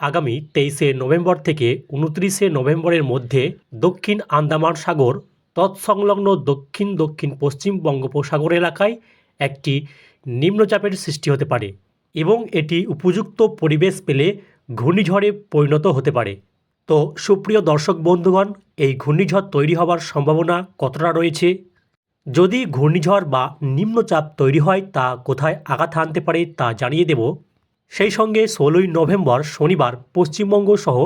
আগামী তেইশে নভেম্বর থেকে উনত্রিশে নভেম্বরের মধ্যে দক্ষিণ আন্দামান সাগর, তৎসংলগ্ন দক্ষিণ দক্ষিণ পশ্চিম বঙ্গোপসাগর এলাকায় একটি নিম্নচাপের সৃষ্টি হতে পারে এবং এটি উপযুক্ত পরিবেশ পেলে ঘূর্ণিঝড়ে পরিণত হতে পারে। তো সুপ্রিয় দর্শক বন্ধুগণ, এই ঘূর্ণিঝড় তৈরি হওয়ার সম্ভাবনা কতটা রয়েছে? যদি ঘূর্ণিঝড় বা নিম্নচাপ তৈরি হয়, তা কোথায় আঘাত হানতে পারে তা জানিয়ে দেব। সেই সঙ্গে ষোলোই নভেম্বর শনিবার পশ্চিমবঙ্গ সহ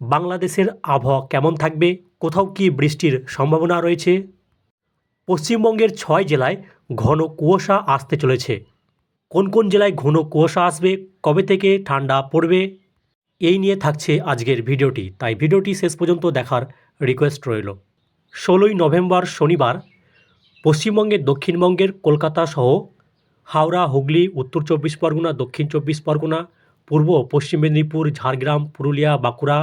বাংলাদেশের আবহাওয়া কেমন থাকবে, কোথাও কি বৃষ্টির সম্ভাবনা রয়েছে? পশ্চিমবঙ্গের ছয় জেলায় ঘন কুয়াশা আসতে চলেছে। কোন কোন জেলায় ঘন কুয়াশা আসবে, কবে থেকে ঠান্ডা পড়বে? এই নিয়ে থাকছে আজকের ভিডিওটি। তাই ভিডিওটি শেষ পর্যন্ত দেখার রিকোয়েস্ট রইল। ষোলোই নভেম্বর শনিবার পশ্চিমবঙ্গের দক্ষিণবঙ্গের কলকাতা সহ হাওড়া, হুগলি, উত্তর চব্বিশ পরগনা, দক্ষিণ চব্বিশ পরগনা, পূর্ব পশ্চিম মেদিনীপুর, ঝাড়গ্রাম, পুরুলিয়া, বাঁকুড়া,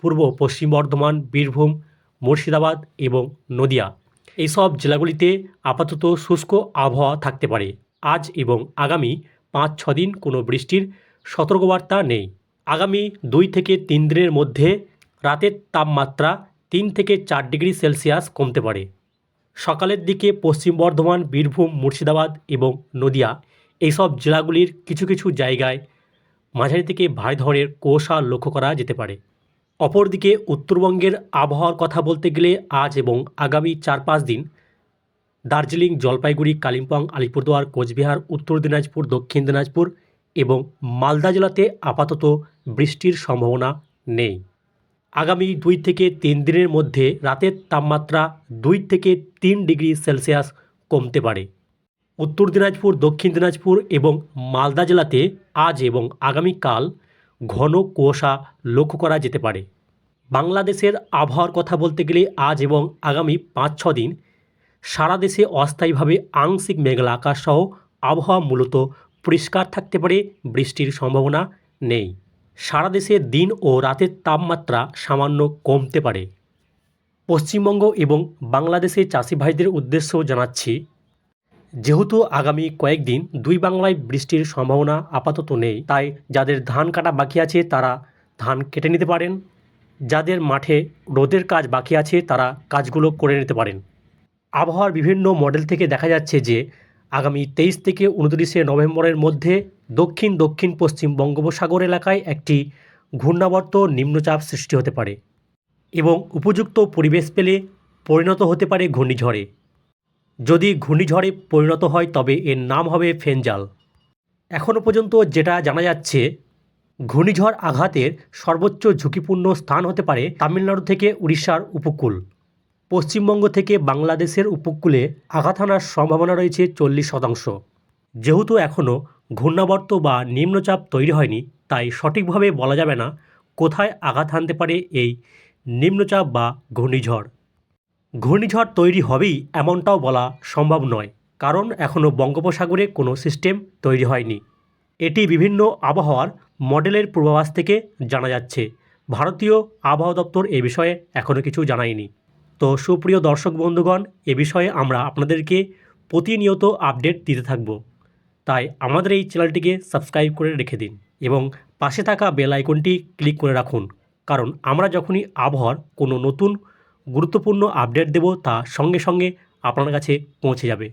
পূর্ব পশ্চিম বর্ধমান, বীরভূম, মুর্শিদাবাদ এবং নদিয়া। এইসব জেলাগুলিতে আপাতত শুষ্ক আবহাওয়া থাকতে পারে। আজ এবং আগামী পাঁচ, ছ দিন কোনো বৃষ্টির সতর্কবার্তা নেই। আগামী দুই থেকে তিন দিনের মধ্যে রাতের তাপমাত্রা তিন থেকে চার ডিগ্রি সেলসিয়াস কমতে পারে। সকালের দিকে পশ্চিম বর্ধমান, বীরভূম, মুর্শিদাবাদ এবং নদিয়া এইসব জেলাগুলির কিছু কিছু জায়গায় মাঝারি থেকে ভারী ধরনের কুয়াশা লক্ষ্য করা যেতে পারে। অপরদিকে উত্তরবঙ্গের আবহাওয়ার কথা বলতে গেলে আজ এবং আগামী চার পাঁচ দিন দার্জিলিং, জলপাইগুড়ি, কালিম্পং, আলিপুরদুয়ার, কোচবিহার, উত্তর দিনাজপুর, দক্ষিণ দিনাজপুর এবং মালদা জেলাতে আপাতত বৃষ্টির সম্ভাবনা নেই। আগামী দুই থেকে তিন দিনের মধ্যে রাতের তাপমাত্রা দুই থেকে তিন ডিগ্রি সেলসিয়াস কমতে পারে। উত্তর দিনাজপুর, দক্ষিণ দিনাজপুর এবং মালদা জেলাতে আজ এবং আগামীকাল ঘন কুয়াশা লক্ষ্য করা যেতে পারে। বাংলাদেশের আবহাওয়ার কথা বলতে গেলে আজ এবং আগামী পাঁচ ছ দিন সারা দেশে অস্থায়ীভাবে আংশিক মেঘলা আকাশ সহ আবহাওয়া মূলত পরিষ্কার থাকতে পারে বৃষ্টির সম্ভাবনা নেই। সারা দেশে দিন ও রাতের তাপমাত্রা সামান্য কমতে পারে। পশ্চিমবঙ্গ এবং বাংলাদেশের চাষি ভাইদের উদ্দেশ্যেও জানাচ্ছি, যেহেতু আগামী কয়েকদিন দুই বাংলায় বৃষ্টির সম্ভাবনা আপাতত নেই, তাই যাদের ধান কাটা বাকি আছে তারা ধান কেটে নিতে পারেন। যাদের মাঠে রোদের কাজ বাকি আছে তারা কাজগুলো করে নিতে পারেন। আবহাওয়ার বিভিন্ন মডেল থেকে দেখা যাচ্ছে যে, আগামী তেইশ থেকে উনত্রিশে নভেম্বরের মধ্যে দক্ষিণ দক্ষিণ পশ্চিম বঙ্গোপসাগর এলাকায় একটি ঘূর্ণাবর্ত নিম্নচাপ সৃষ্টি হতে পারে এবং উপযুক্ত পরিবেশ পেলে পরিণত হতে পারে ঘূর্ণিঝড়ে। যদি ঘূর্ণিঝড়ে পরিণত হয়, তবে এর নাম হবে ফেনজাল। এখনও পর্যন্ত যেটা জানা যাচ্ছে, ঘূর্ণিঝড় আঘাতের সর্বোচ্চ ঝুঁকিপূর্ণ স্থান হতে পারে তামিলনাড়ু থেকে উড়িষ্যার উপকূল। পশ্চিমবঙ্গ থেকে বাংলাদেশের উপকূলে আঘাত হানার সম্ভাবনা রয়েছে চল্লিশ শতাংশ। যেহেতু এখনও ঘূর্ণাবর্ত বা নিম্নচাপ তৈরি হয়নি, তাই সঠিকভাবে বলা যাবে না কোথায় আঘাত হানতে পারে এই নিম্নচাপ বা ঘূর্ণিঝড়। ঘূর্ণিঝড় তৈরি হবেই এমনটাও বলা সম্ভব নয়, কারণ এখনও বঙ্গোপসাগরে কোনো সিস্টেম তৈরি হয়নি। এটি বিভিন্ন আবহাওয়ার মডেলের পূর্বাভাস থেকে জানা যাচ্ছে। ভারতীয় আবহাওয়া দপ্তর এ বিষয়ে এখনও কিছু জানায়নি। তো সুপ্রিয় দর্শক বন্ধুগণ, এ বিষয়ে আমরা আপনাদেরকে প্রতিনিয়ত আপডেট দিতে থাকব। তাই আমাদের এই চ্যানেলটিকে সাবস্ক্রাইব করে রেখে দিন এবং পাশে থাকা বেল আইকনটি ক্লিক করে রাখুন। কারণ আমরা যখনই আবহাওয়ার কোনো নতুন, গুরুত্বপূর্ণ আপডেট দেব তা সঙ্গে সঙ্গে আপনার কাছে পৌঁছে যাবে।